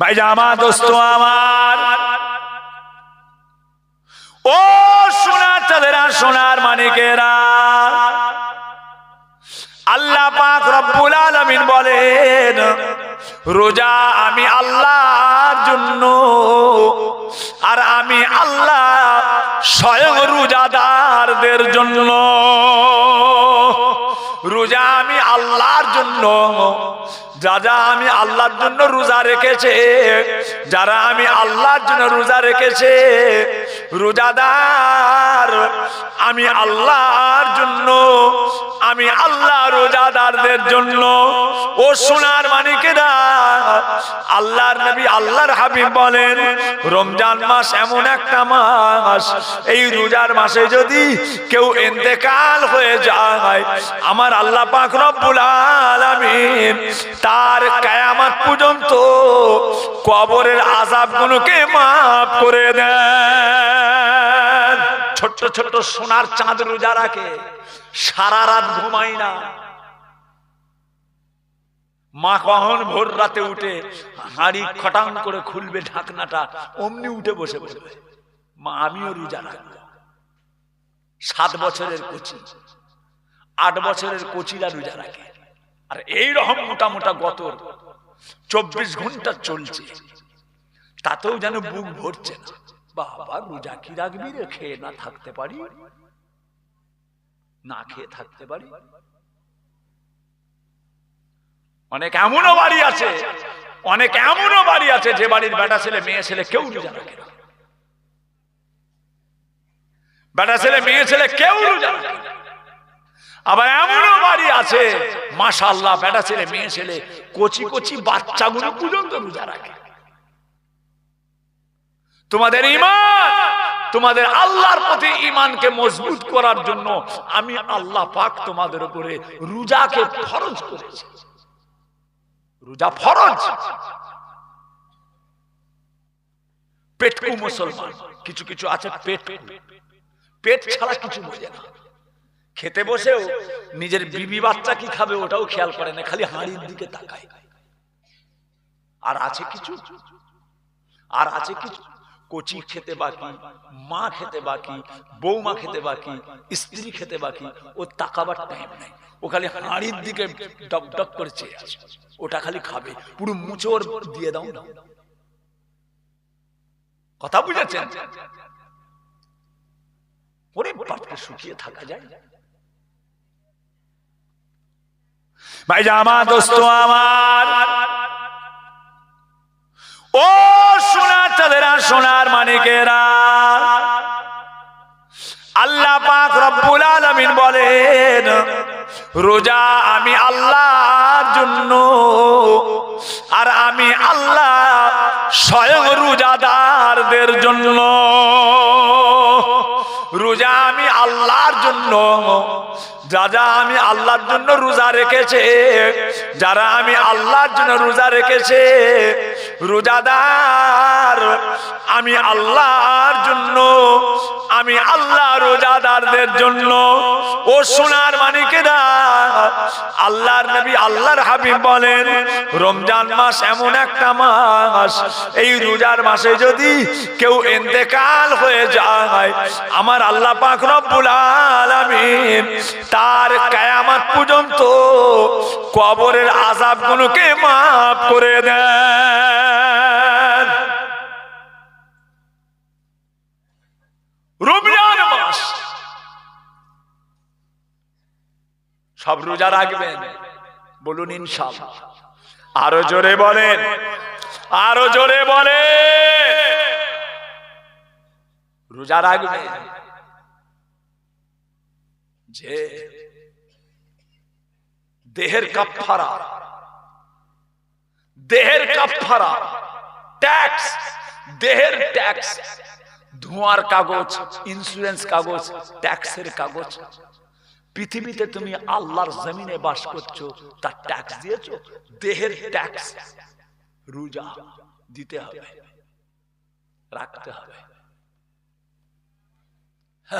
ভাই জামা দোস্ত আমার। ও সোনার চাঁদেরা, সোনার মানিকেরা। আল্লাহ পাক রব্বুল আলামিন বলেন, রোজা আমি আল্লাহর জন্য, আর আমি আল্লাহ স্বয়ং রোজাদারদের জন্য। রোজা আল্লাহর জন্য। যারা আমি আল্লাহর জন্য রোজা রেখেছে, যারা আমি আল্লাহর জন্য রোজা রেখেছে, রোজাদার, আমি আল্লাহর জন্য, আমি আল্লাহ রোজাদারদের জন্য। ও সোনার মানিকেরা আল্লাহর নবী আল্লাহর হাবিব বলেন, রমজান মাস এমন একটা মাস। এই রোজার মাসে যদি কেউ এতেকাল হয়ে যায়, আমার আল্লাহ পাক রব্বুল আলামিন তার কায়ামাত পর্যন্ত কবরের আযাবগুলোকে মাফ করে দেন। ছোট্ট ছোট্ট সোনার চাঁদ রোজা রাখে, সারা রাত ঘুমাই না। মা কখন ভোর রাতে উঠে হাঁড়ি খটাং করে খুলবে ঢাকনাটা, অমনি উঠে বসে বসবে মা, আমিও রোজা রাখব। সাত বছরের কচি, আট বছরের কচিরা রোজা রাখে। আর এই রকম মোটা মোটা গতর চব্বিশ ঘণ্টা চলছে। তাতেও যেন বুক ভরছে না। বাবা, রোজা কি রাখবি রে? খেয়ে না থাকতে পারি? না খেয়ে থাকতে পারি? অনেক এমনও বাড়ি আছে, অনেক এমনও বাড়ি আছে যে বাড়ির বেটা ছেলে, মেয়ে ছেলে কেউ রোজা রাখে না বেটা ছেলে, মেয়ে ছেলে কেউ রাখে আবার এমনও বাড়ি আছে মাশাল্লাহ বেটা ছেলে, মেয়ে ছেলে, কচি কচি বাচ্চাগুলো পর্যন্ত রোজা রাখে। তোমাদের ইমান তোমাদের আল্লাহর প্রতি ইমানকে মজবুত করার জন্য আমি আল্লাহ পাক তোমাদের উপরে রোজাকে খরচ করেছি। রোজা ফরজ। পেটকু মুসলমান, কিছু কিছু আছে পেট পেট ছাড়া কিছু বোঝে না। খেতে বসেও নিজের বিবি বাচ্চা কি খাবে ওটাও খেয়াল করে না, খালি হাঁড়ির দিকে তাকায়। আর আছে কিছু? আর আছে কিছু? কচি খেতে বাকি, মা খেতে বাকি, বৌমা খেতে বাকি, স্ত্রী খেতে বাকি, ও তাকাবার টাইম নাই। ও খালি হাঁড়ির দিকে ডক ডক করে চেয়ে আছে। ওটা খালি খাবে। পুরো মুচোর দিয়ে দাও না। কথা বুঝেছেন? ওরে শুকিয়ে থাকা যায়। ভাই জামা দোস্ত আমার। ও সোনার চাঁদেরা, সোনার মানিকেরা। আল্লাহ পাক রব্বুল আলামিন বলেন রোজা আমি আল্লাহর জন্য আর আমি আল্লাহ স্বয়ং রোজাদারদের জন্য। রোজা আমি আল্লাহর জন্য যা যা আমি আল্লাহর জন্য রোজা রেখেছে, যারা আমি আল্লাহর জন্য রোজা রেখেছে, রোজাদার, আমি আল্লাহর জন্য, আমি আল্লাহ রোজাদারদের জন্য, ও সোনার মানিকেরা আল্লাহর নবী আল্লাহর হাবিব বলেন, রমজান মাস এমন একটা মাস। এই রোজার মাসে যদি কেউ এতেকাল হয়ে যায়, আমার আল্লাহ পাক রব্বুল আলামিন তার কায়ামাত পর্যন্ত কবরের আযাবগুলোকে মাফ করে দেন। রমজান মাস সব রোজা রাখবেন। বলুন ইনশাআল্লাহ। আরও জোরে বলেন। আরও জোরে বলে রোজা রাখবেন। যে দেহের কাফারা দেহের কাপ কাফারা ট্যাক্স দেহের ট্যাক্স ধোঁয়ার কাগজ ইন্স্যুরেন্স কাগজ ট্যাক্সের কাগজ। পৃথিবীতে তুমি আল্লাহর জমিনে বাস করছ, তার ট্যাক্স দিয়েছ, দেহের ট্যাক্স রোজা দিতে হবে, রাখতে হবে।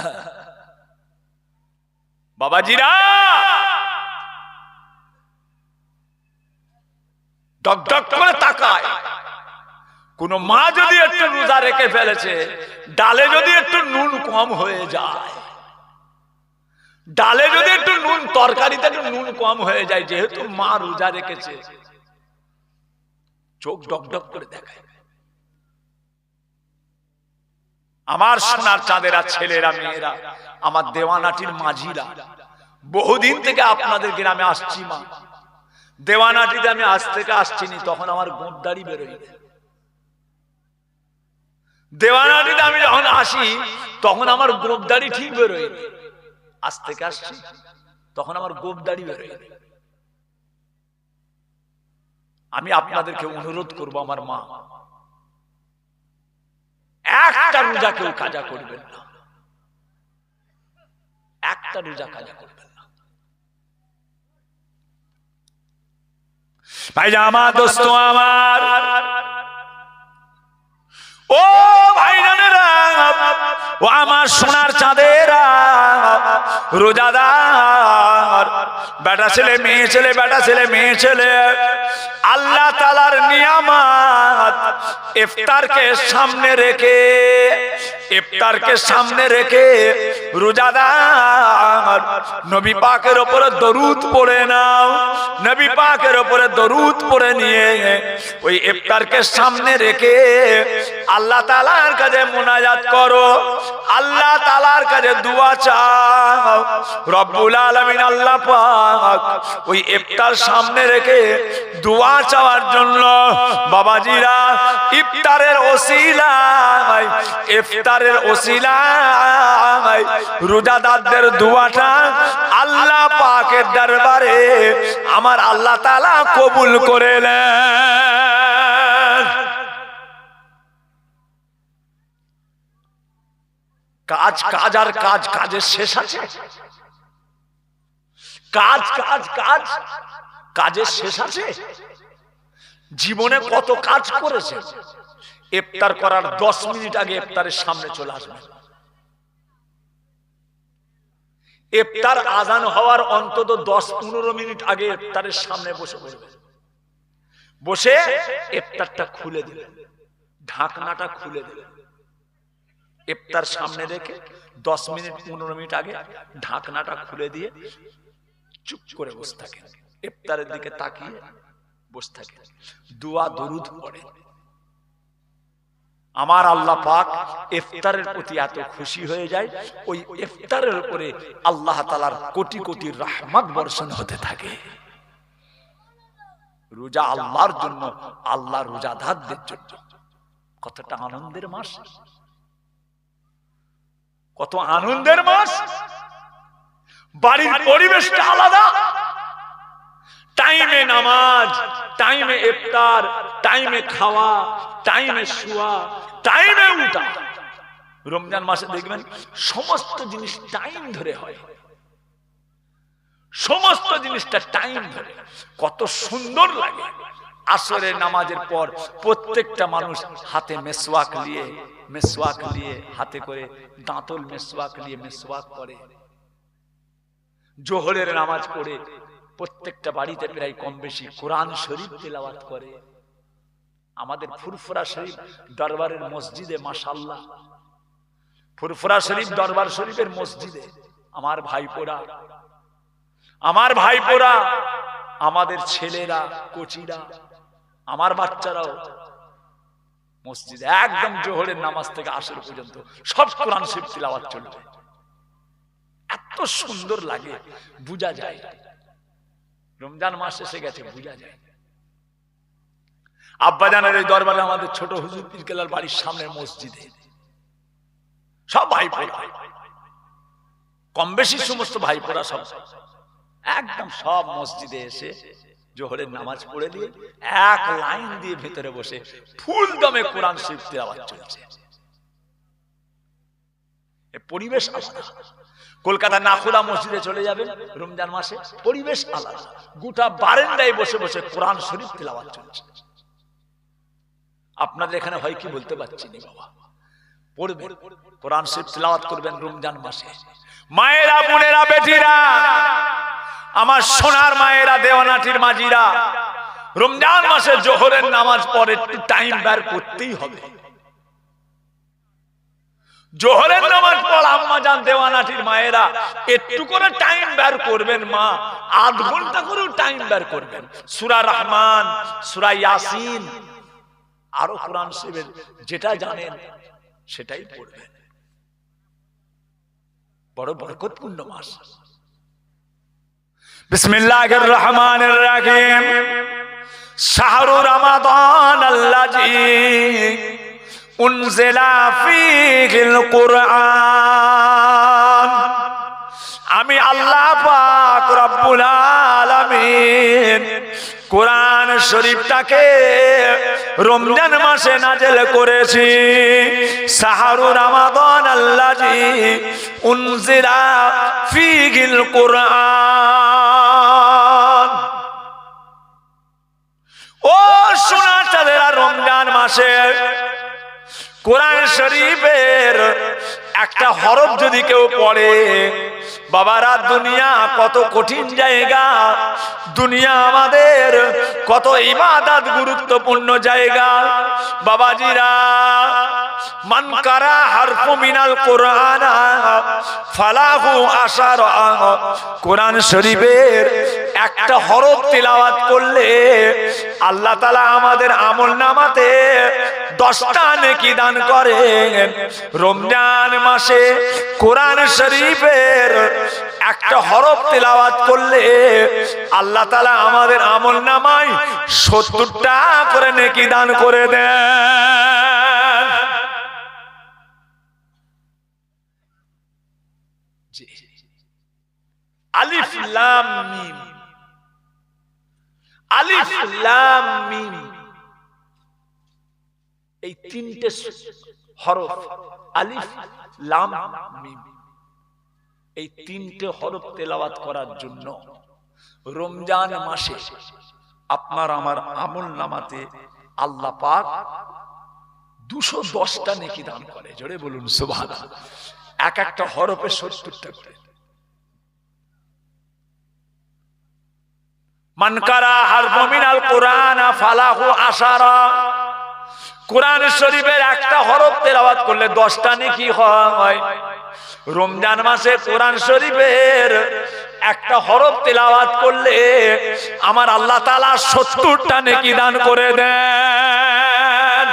বাবাজিরা! ডক ডক করে তাকায়। কোন মা যদি একটু রোজা রেখে ফেলেছে, ডালে যদি একটু নুন কম হয়ে যায় ডালে যদি একটু নুন, তরকারিতে একটু নুন কম হয়ে যায়, যেহেতু মা রোজা রেখেছে। চোখ ডক ডক করে দেখায়। আমার সোনার চাঁদেরা ছেলেরা, মেয়েরা, আমার দেওয়ানাটির মাঝিরা, বহুদিন থেকে আপনাদের গ্রামে আসছি মা। দেওয়ানাটিতে আমি আজ থেকে আসছিনি, তখন আমার গোঁপদাড়ি বেরোয় দেওয়ানাটিতে আমি যখন আসি, তখন আমার গোপদাড়ি ঠিক বেরোয় আজ থেকে আসছি, তখন আমার গোপ গোপদাড়ি বেরোয় আমি আপনাদেরকে অনুরোধ করব, আমার মা, একটা রোজা কেউ কাজা করবেন না। একটা রোজা কাজা করবেন না। ভাই আমার দোস্ত আমার। ও ভাই ও আমার সোনার চাঁদেরা রোজাদার। বেটা ছেলে, মেয়ে ছেলে, বেটা ছেলে, মেয়ে ছেলে। আল্লাহ তালার নিয়ামাত ইফতারকে সামনে রেখে, ইফতারকে সামনে রেখে রোজাদার। নবী পাকের ওপরে দরুদ পড়ে নাও, নবী পাকের ওপরে দরুদ পড়ে নিয়ে ওই ইফতারকে সামনে রেখে আল্লাহ তালার কাছে মোনাজাত করো। আল্লাহ তালার কাছে দোয়া চাও। রব্বুল আলামিন আল্লাহ পাক ওই ইফতার সামনে রেখে দোয়া চাওয়ার জন্য বাবাজিরা ইফতারের ওসিলায় ইফতারের ওসিলায় রোজাদারদের দোয়াটা আল্লাহ পাকের দরবারে আমার আল্লাহ তাআলা কবুল করে নেন। কাজ কাজ আর কাজ, কাজের শেষ আছে। কাজ কাজ কাজ, কাজের শেষ আছে। জীবনে কত কাজ করেছে, ইফতার করার দশ মিনিট আগে ইফতারের সামনে চলে আসবে। ইফতার আজান হওয়ার অন্তত দশ পনেরো মিনিট আগে ইফতারের সামনে বসে পড়বে। বসে ইফতারটা খুলে দিলে, ঢাকনাটা খুলে দিলে। ইফতার সামনে রেখে দশ মিনিট, পনেরো মিনিট আগে ঢাকনাটা খুলে দিয়ে চুপ করে বসে থাকে ইফতারের দিকে তাকিয়ে বসে থাকে দোয়া, দরুদ পড়ে। আমার আল্লাহ পাক ইফতারের প্রতি এত খুশি হয়ে যায়, ওই ইফতারের উপরে আল্লাহ তালার কোটি কোটি রহমত বর্ষণ হতে থাকে। রোজা আল্লাহর জন্য আল্লাহ রোজাদারদের জন্য। কতটা আনন্দের মাস। কত আনন্দের মাস। বাড়ির পরিবেশটা আলাদা। টাইমে নামাজ টাইমে ইফতার টাইমে খাওয়া টাইমে শুয়া টাইমে উঠা। রমজান মাসে দেখবেন সমস্ত জিনিস টাইম ধরে হয়। সমস্ত জিনিসটা টাইম ধরে। কত সুন্দর লাগে। আসরের নামাজের পর প্রত্যেকটা মানুষ হাতে মেসওয়াক নিয়ে মেসওয়াক নিয়ে হাতে করে দাঁতল মেসওয়াক নিয়ে মেসওয়াক করে। জোহরের নামাজ পড়ে প্রত্যেকটা বাড়িতে প্রায় কম বেশি কোরআন শরীফ তেলাওয়াত করে। আমাদের ফুরফুরা শরীফ দরবারের মসজিদে মাসাল্লাহ ফুরফুরা শরীফ দরবার শরীফের মসজিদে। আমার ভাইপোরা আমার ভাইপোরা, আমাদের ছেলেরা, কচিরা, আমার বাচ্চারাও মসজিদে একদম জোহরের নামাজ থেকে আসর পর্যন্ত সব কোরআন শরীফ তিলাওয়াত চলবে। এত সুন্দর লাগে, বুঝা যায়। রমজান মাস এসে গেছে, বুঝা যায়। আব্বাজানের এই দরবারে আমাদের ছোট হুজুর পিরকেলার বাড়ির সামনে মসজিদে। সব ভাই ভাই ভাই কম বেশি সমস্ত ভাইপোরা সব। একদম সব মসজিদে এসে জোহরের নামাজ পড়ে দিয়ে এক লাইন দিয়ে ভেতরে বসে ফুল দমে কোরআন শরীফ তেলাওয়াত চলছে। পরিবেশ আলাদা। কলকাতা নাখুদা মসজিদে চলে যাবেন রমজান মাসে পরিবেশ আলাদা। গোটা বারেন্দায় বসে বসে কোরআন শরীফ তেলাওয়াত চলছে। আপনাদের এখানে হয় কি বলতে পারছি না বাবা। পড়বেন কোরআন শরীফ তেলাওয়াত করবেন রমজান মাসে। মায়েরা বোনেরা বেটিরা আমার সোনার মায়েরা, দেওয়ানাটির মাঝিরা রমজান মাসে জোহরের নামাজ পরে একটু টাইম বের করতেই হবে। জোহরের নামাজ পর আম্মা জান দেওয়ানাটির মায়েরা, একটু করে টাইম বের করবেন, মা, আধ ঘণ্টা করেও টাইম বের করবেন। সুরা রহমান, সুরা ইয়াসিন, আরও কোরআন শিবের যেটা জানেন, সেটাই পড়বেন। বড় বরকতপূর্ণ মাস। বিসমিল্লাহির রহমানির রহিম। শাহরু রমাদান আল্লাজি উনজিলা ফিহিল কুরআন। আমি আল্লাহ পাক রব্বুল আলামিন কোরআন শরীফটাকে রমজান মাসে নাজেল করেছি। সাহারু রমাদান আল্লাজি উনজিরা ফিগিল কোরআন। ও সোনা চাঁদেরা রমজান মাসে কোরআন শরীফের একটা হরফ যদি কেউ পড়ে বাবারা, দুনিয়া কত কঠিন জায়গা। দুনিয়া আমাদের কত ইবাদত গুরুত্বপূর্ণ জায়গা। বাবাজিরা, মান কারা হারফু মিনাল কোরআন, ফালাহু আশার, কোরআন শরীফের একটা হরফ তিলাওয়াত করলে আল্লাহ তালা আমাদের আমল নামাতে দশটা নেকি দান করেন। রমজান মাসে কোরআন শরীফের একটা হরফ তেলাওয়াত করলে আল্লাহ তালা আমাদের আমল নামায় সত্তরটা করে নেকি দান করে দেন। আলিফ, লাম, মিম। আলিফ, লাম, মিম। এই তিনটে হরফ, আলিফ, লাম, মিম। এই তিনটে হরফ তেলাওয়াত করার জন্য। রমজান মাসে আপনার আমার আমল নামাতে আল্লাহ পাক দুশো দশটা নেকি দান করে। জোরে বলুন সুভান এক একটা হরফে সত্তরটা করে। কোরআন শরীফের একটা হরফ তেলাওয়াত করলে দশটা নেকি হয়। রমজান মাসে কোরআন শরীফের একটা হরফ তেলাওয়াত করলে আমার আল্লাহ তালা সত্তরটা নেকি দান করে দেন।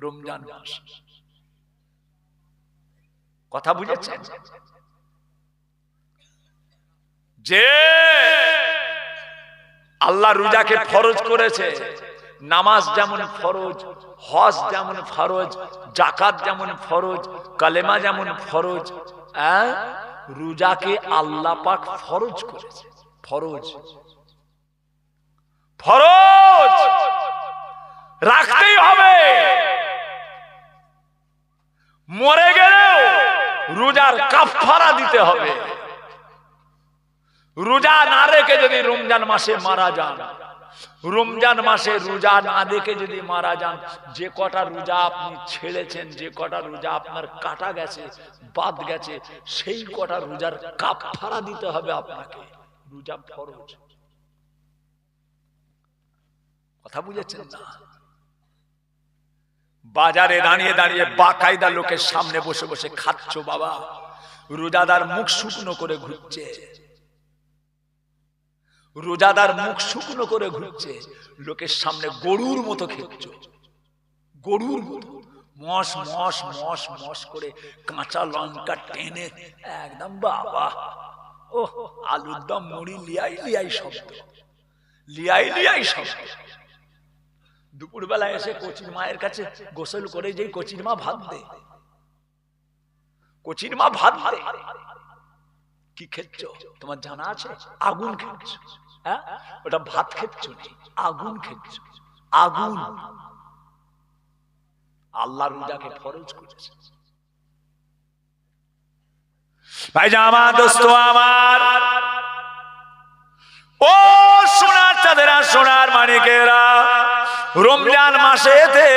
রমজান মাস। কথা বুঝেছেন? যে আল্লাহ রোজাকে ফরজ করেছে, নামাজ যেমন ফরজ হজ যেমন ফরজ জাকাত যেমন ফরজ, কালেমা যেমন ফরজ? রোজাকে আল্লাহ পাক ফরজ করেছে। ফরজ। ফরজ! রাখতেই হবে। মরে গেলেও রোজার কাফারা দিতে হবে। রোজা না রেখে যদি রমজান মাসে মারা যান রমজান মাসে রোজা না দেখে যদি মারা যান, যে কটা রোজা আপনি ছেড়েছেন, যে কটা রোজা আপনার কাটা গেছে, বাদ গেছে, সেই কটা রোজার কাফারা দিতে হবে আপনাকে। রোজা ফরজ। কথা বুঝেছেন না? বাজারে দাঁড়িয়ে দাঁড়িয়ে বাকায়দা লোকের সামনে বসে বসে খাচ্ছ বাবা। রোজাদার মুখ শুকনো করে ঘুরছে। রোজাদার মুখ শুকনো করে ঘুরছে, লোকের সামনে গরুর মতো খেচ্ছ গরুর মতো, মশ মশ মশ মশ করে কাঁচা লঙ্কা টেনে একদম বাবা ও আলুর দম মুড়ি লিয়াই লিয়াই শব্দ, লিয়াই লিয়াই শব্দ। দুপুরবেলা এসে কচির মায়ের কাছে গোসল করে যেই কচির মা ভাত দে, কচির মা ভাত দে। কি খেচ্ছ তোমার জানা আছে? আগুন খেচ্ছ হ্যাঁ? ওটা ভাত খেচ্ছ আগুন খেচ্ছ। আগুন। আল্লাহ রোজাকে ফরজ করেছে। ভাই দোস্ত, আমার। ও, সোনার চাঁদেরা, সোনার মানিকেরা, রমজান মাসেতে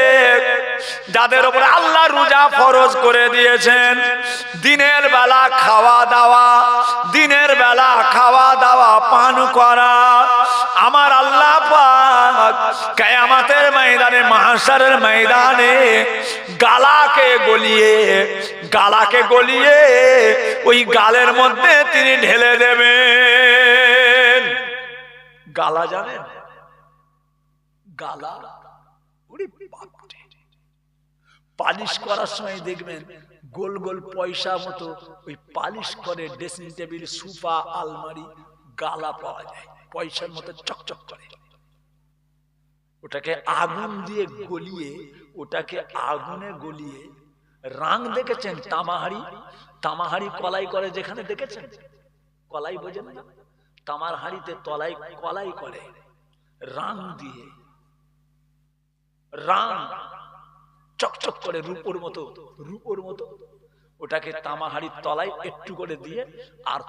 যাদের উপরে আল্লাহ রোজা ফরজ করে দিয়েছেন। দিনের বেলা খাওয়া দাওয়া, দিনের বেলা খাওয়া দাওয়া পান করা। আমার আল্লাহ কায়ামাতের ময়দানে মাহাসারের ময়দানে গালাকে গলিয়ে গালাকে গলিয়ে ওই গালের মধ্যে তিনি ঢেলে দেবেন। গালা জানেন? গালা ওরে বাপরে। পালিশ করার সময় দেখবেন গোল গোল পয়সা মতো ওই পালিশ করে ড্রেসিং টেবিল সুপা আলমারি, গালা পাওয়া যায়। পয়সার মতো চকচক করে। ওটাকে আগুন দিয়ে গলিয়ে, ওটাকে আগুনে গলিয়ে রাং দেখেছেন তামাহারি? তামাহারি কলাই করে যেখানে দেখেছেন? কলাই বোঝেন না? তামার হাড়িতে তলাই কলাই করে। রাং দিয়ে। রাং চকচক করে রূপোর মতো রূপোর মতো। ওটাকে তামাহাড়ির তলায় একটু করে দিয়ে আর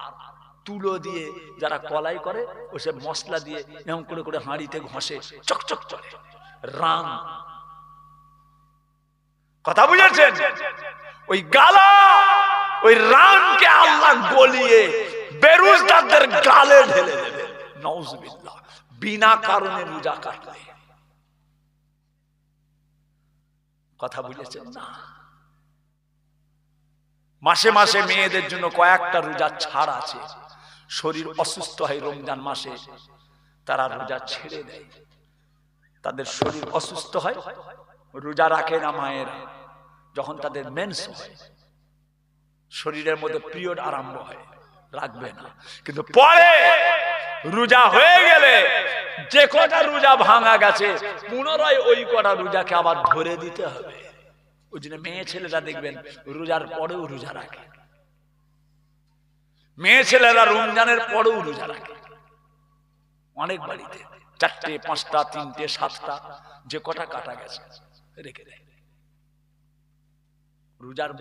তুলো দিয়ে যারা কলাই করে, ও সে মশলা দিয়ে এমন করে করে হাঁড়িতে ঘষে, চকচক করে। রাং কথা বুঝেছেন? ওই গালা, ওই রানকে আল্লাহ গলিয়ে বেরুজদারদের গালে ঢেলে দেবে। নওজবিল্লাহ, বিনা কারণে রোজা কাটলে। কথা বুঝেছেন না। মাসে মাসে মেয়েদের জন্য কয়েকটা রোজা ছাড় আছে। শরীর অসুস্থ হয় রমজান মাসে তারা রোজা ছেড়ে দেয়। তাদের শরীর অসুস্থ হয়। রোজা রাখে না মায়েরা। যখন তাদের মেন্স হয় শরীরের মধ্যে পিরিয়ড আরম্ভ হয়। রাখবে না। কিন্তু পরে রোজা হয়ে গেলে যে কটা রোজা ভাঙা গেছে, পুনরায় ওই কটা রোজাকে আবার ধরে দিতে হবে। ওই জন্য মেয়ে ছেলেরা দেখবেন, রোজার পরেও রোজা রাখে। মেয়ে ছেলেরা রমজানের পরেও রোজা রাখে। অনেক বাড়িতে চারটে, পাঁচটা, তিনটে, সাতটা, যে কটা কাটা গেছে, রেখে দেয়। রোজার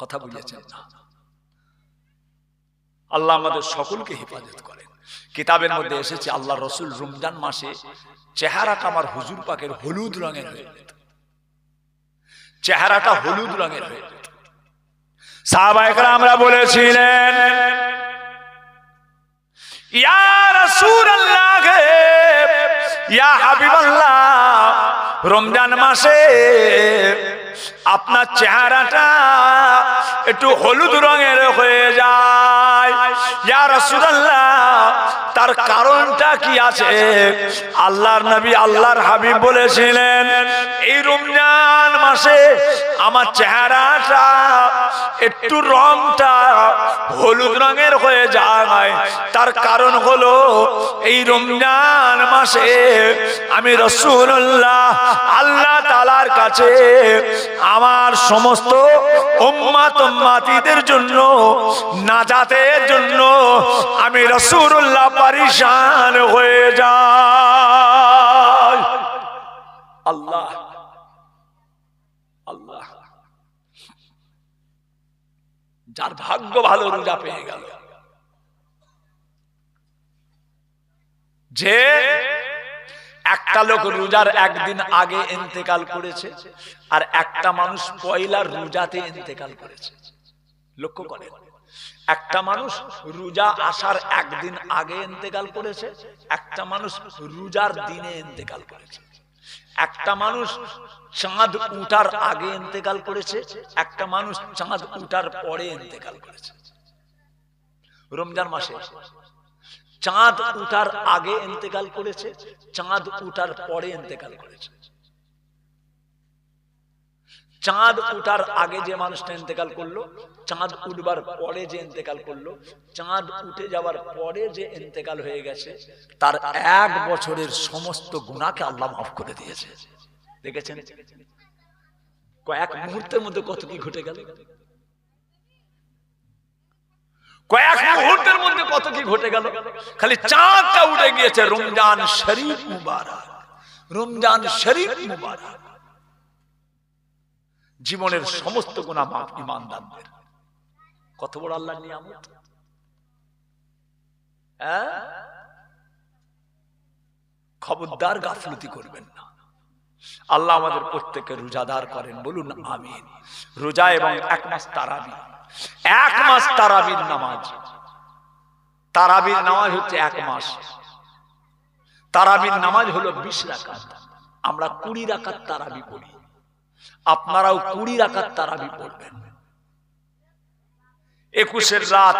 কথা বুঝেছেন না? আল্লাহ আমাদের সকলকে হেফাজত করেন। কিতাবের মধ্যে এসেছে, আল্লাহ রসুল রমজান মাসে চেহারাটা আমার হুজুর পাকের হলুদ রঙের হয়ে যেত। চেহারাটা হলুদ রঙের হয়ে যেত। আমরা বলেছিলেন, ইয়া রাসূলুল্লাহ ইয়া হাবিবাল্লাহ রমজান মাসে আপনার চেহারাটা একটু হলুদ রঙের হয়ে যায়। তার কারণটা কি আছে? আল্লাহর নবী আল্লাহর হাবিব বলেছিলেন, এই রমজান মাসে আমার চেহারাটা একটু রংটা হলুদ রঙের হয়ে যায়। তার কারণ হলো, এই রমজান মাসে আমি রসুল্লাহ আল্লাহ তালার কাছে আমার সমস্ত উম্মাতম্মাতিদের জন্য, নাজাতের জন্য আমি রসুল্লাহ পারিশান হয়ে যাই। আল্লাহ। আল্লাহ। যার ভাগ্য ভালো, রোজা পেয়ে গেল। যে একটা লোক রোজার একদিন আগে ইন্তেকাল করেছে, আর একটা মানুষ পয়লার রোজাতে ইন্তেকাল করেছে। লক্ষ্য করেন, একটা মানুষ রোজা আসার একদিন আগে ইন্তেকাল করেছে, একটা মানুষ রোজার দিনে ইন্তেকাল করেছে। একটা মানুষ চাঁদ উঠার আগে ইন্তেকাল করেছে, একটা মানুষ চাঁদ উঠার পরে ইন্তেকাল করেছে। রমজান মাসে চাঁদ উঠার আগে ইন্তেকাল করেছে, চাঁদ উঠার পরে ইন্তেকাল করেছে। চাঁদ উঠার আগে যে মানুষটা ইন্তেকাল করল, চাঁদ উঠবার পরে যে ইন্তেকাল করল, চাঁদ উঠে যাওয়ার পরে যে ইন্তেকাল হয়ে গেছে, তার এক বছরের সমস্ত গুণাকে আল্লাহ মাফ করে দিয়েছে। দেখেছেন? কয়েক মুহূর্তের মধ্যে কত কি ঘটে গেল? কয়েক মুহূর্তের মধ্যে কত কি ঘটে গেল? খালি চাঁদটা উঠে গিয়েছে, রমজান শরীফ মুবারক। রমজান শরীফ মুবারক। জীবনের সমস্ত গুণা মাফ ইমানদারদের। কত বড় আল্লাহ নিয়ামত? হ্যাঁ? খবরদার গাফলতি করবেন না। আল্লাহ আমাদের প্রত্যেকে রোজাদার করেন বলুন আমিন। রোজা এবং এক মাস তারাবি। এক মাস তারাবির নামাজ। তারাবির নামাজ হচ্ছে এক মাস। তারাবির নামাজ হলো বিশ রাকাত। আমরা কুড়ি রাকাত তারাবি পড়ি। আপনারাও কুড়ি রাকাত তারাবি পড়বেন। একুশের রাত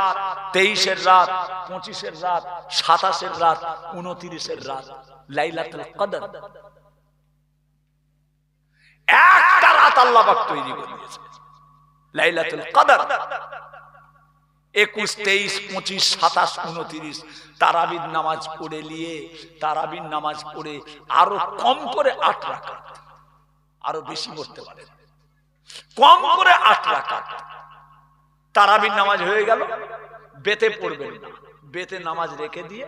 তেইশের রাত পঁচিশের রাত সাতাশের রাত উনত্রিশের রাত লাইলাতুল কদর। একটা রাত আল্লাহ পাক তৈরি করে দিয়েছে লাইলাতুল কদর। একুশ তেইশ পঁচিশ সাতাশ উনত্রিশ তারাবির নামাজ পড়ে নিয়ে তারাবির নামাজ পড়ে আরও কম করে আট রাকাত। আরও বেশি পড়তে পারে। কম করে আট রাকাত। তারাবির নামাজ হয়ে গেল। বেতে পড়বেন না। বেতে নামাজ রেখে দিয়ে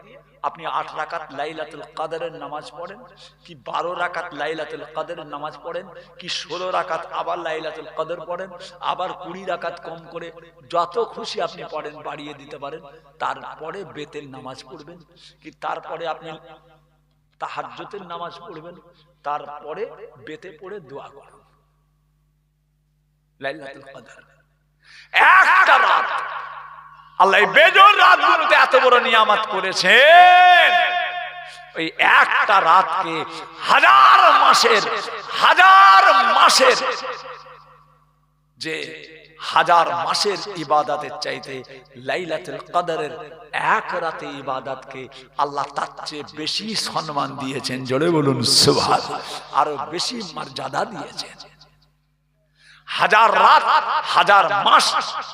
আপনি আট রাকাত লাইলাতুল কাদারের নামাজ পড়েন। কি বারো রাকাত লাইলাতুল কাদারের নামাজ পড়েন, কি ষোলো রাকাত আবার লাইলাতুল কদর পড়েন, আবার কুড়ি রাকাত কম করে যত খুশি আপনি পড়েন, বাড়িয়ে দিতে পারেন। তারপরে বেতের নামাজ পড়বেন। কি তারপরে আপনি তাহাজ্জতের নামাজ পড়বেন। তারপরে বেতে পড়ে দোয়া রাতগুলোতে এত বড় নিয়ামত করেছেন। ওই রাতকে হাজার হাজার যে হাজার মাসের ইবাদতের চাইতে লাইলাতুল কদরের এক রাতে ইবাদতকে আল্লাহ তার চেয়ে বেশি সম্মান দিয়েছেন। জোরে বলুন সুবহান আরও বেশি মর্যাদা দিয়েছেন। হাজার রাত, হাজার মাস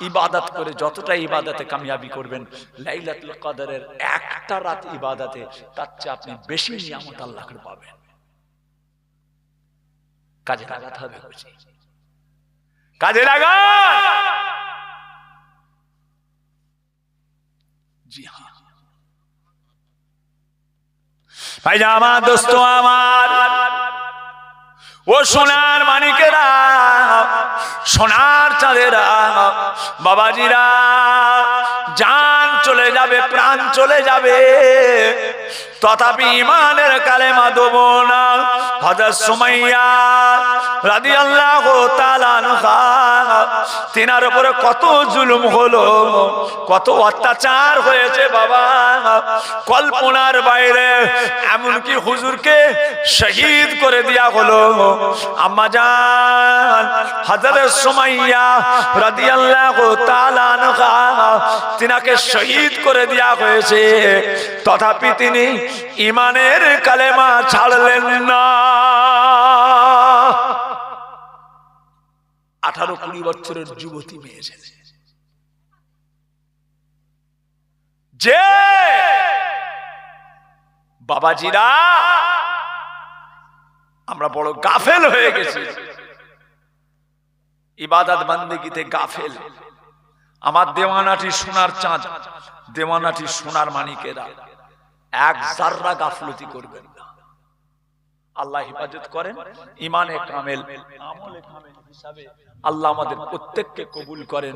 ইবাদত করে যতটা ইবাদতে কামিয়াবি করবেন, লাইলাতুল কদরের একটা রাত ইবাদতে তার চেয়ে আপনি বেশি নিয়ামত আল্লাহকে পাবেন। কাজে লাগাতে হবে বুঝি? কাজে লাগা। জি হ্যাঁ। ভাই আমার দোস্ত আমার। ও সোনার মানিকেরা সোনার চাঁদেরা বাবাজিরা যান চলে যাবে, প্রাণ চলে যাবে। তথাপি ইমানের কালেমা দেব না। হজর সুমাইয়া রাদি আল্লাহ তিনার উপরে কত জুলুম হলো, কত অত্যাচার হয়েছে বাবা। কল্পনার বাইরে এমনকি হুজুরকে শহীদ করে দেয়া হলো। আম্মা জান হজরত সুমাইয়া রাদিয়াল্লাহু তাআলা আনহা তিনাকে শহীদ করে দেয়া হয়েছে। তথাপি তিনি ইমানের কালেমা ছাড়লেন না। আঠারো কুড়ি বছরের যুবতী মেয়ে যে বাবাজিরা, আমরা বড় গাফেল হয়ে গেছি। ইবাদত বান্দিগিতে গাফেল। আমার দেওয়ানাটি সোনার চাঁদ, দেওয়ানাটি সোনার মানিকেরা। এক জাররা গাফলতি করবেন। আল্লাহ হেফাজত করেন ইমানে কামেল আমলে। কামেল হিসাবে আল্লাহ আমাদের প্রত্যেককে কবুল করেন।